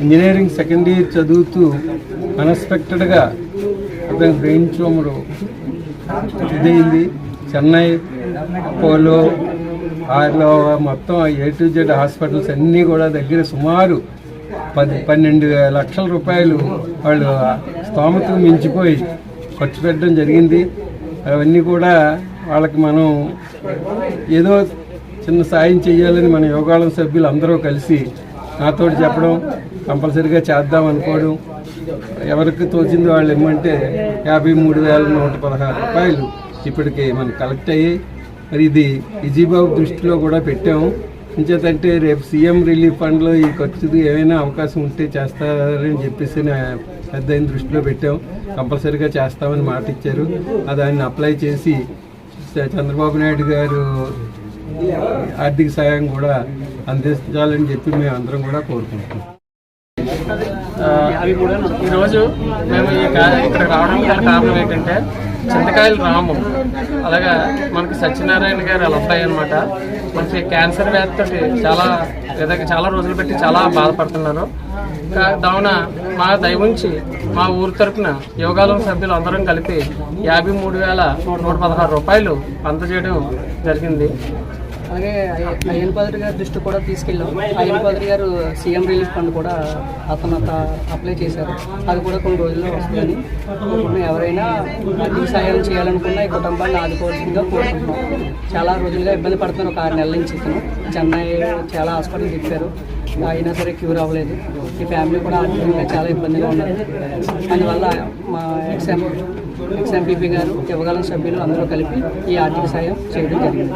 Engineering second year చదువుతూ అన్ఎక్స్పెక్టెడ్గా అతని బ్రెయిన్ ట్యూమర్ ఇదైంది చెన్నై అపోలో ఆర్లో మొత్తం ఏ టు జెడ్ హాస్పిటల్స్ అన్నీ కూడా దగ్గర సుమారు పది పన్నెండు లక్షల రూపాయలు వాళ్ళు స్తోమతకు మించిపోయి ఖర్చు పెట్టడం జరిగింది. అవన్నీ కూడా వాళ్ళకి మనం ఏదో చిన్న సాయం చేయాలని మన యోగాళం సభ్యులు అందరూ కలిసి నాతో చెప్పడం కంపల్సరీగా చేద్దాం అనుకోవడం ఎవరికి తోచింది వాళ్ళు ఇమ్మంటే యాభై మూడు వేల నూట పదహారు రూపాయలు ఇప్పటికి మనం కలెక్ట్ అయ్యి మరి ఇది విజయబాబు దృష్టిలో కూడా పెట్టాము. ఇంచేతంటే రేపు సీఎం రిలీఫ్ ఫండ్లో ఈ ఖర్చుది ఏమైనా అవకాశం ఉంటే చేస్తారని చెప్పేసి పెద్ద అయిన దృష్టిలో పెట్టాం కంపల్సరీగా చేస్తామని మాట ఇచ్చారు. దాన్ని అప్లై చేసి చంద్రబాబు నాయుడు గారు ఆర్థిక సాయం కూడా అందించాలని చెప్పి మేము అందరం కూడా కోరుకుంటున్నాం. ఆ, ఈరోజు మేము ఈ ఇక్కడ రావడానికి గల కారణం ఏంటంటే చింతకాయలు రాము. అలాగా మనకి సత్యనారాయణ గారు అలా ఉంటాయన్నమాట. అనమాట మనకి క్యాన్సర్ వ్యాధితో చాలా విధంగా చాలా రోజులు పెట్టి చాలా బాధపడుతున్నారు. కా- కావున మా దయవుంచి మా ఊరు తరపున యోగాలం సభ్యులు అందరం కలిపి యాభై మూడు వేల నూట పదహారు రూపాయలు అందజేయడం జరిగింది. అలాగే అయ్యన్ పాదరి గారి దృష్టి కూడా తీసుకెళ్ళాం. అయ్యన్ పాదరి గారు సీఎం రిలీఫ్ ఫండ్ కూడా అతను అప్లై చేశారు. అది కూడా కొన్ని రోజుల్లో వస్తుందని. ఎవరైనా ఆర్థిక సాయం చేయాలనుకున్నా ఈ కుటుంబాన్ని ఆదుకోవాల్సిందిగా కోరుకుంటున్నాం. చాలా రోజులుగా ఇబ్బంది పడుతున్నారు ఒక ఆరు నెలల నుంచి ఇతను చెన్నై చాలా హాస్పిటల్ తిప్పారు. అయినా సరే క్యూర్ అవ్వలేదు. ఈ ఫ్యామిలీ కూడా ఆర్థికంగా చాలా ఇబ్బందిగా ఉన్నారు. అందువల్ల మా ఎక్స్ఎం ఎక్స్ఎంపీపీ గారు యువగాలం సభ్యులు అందరూ కలిపి ఈ ఆర్థిక సాయం చేయడం జరిగింది.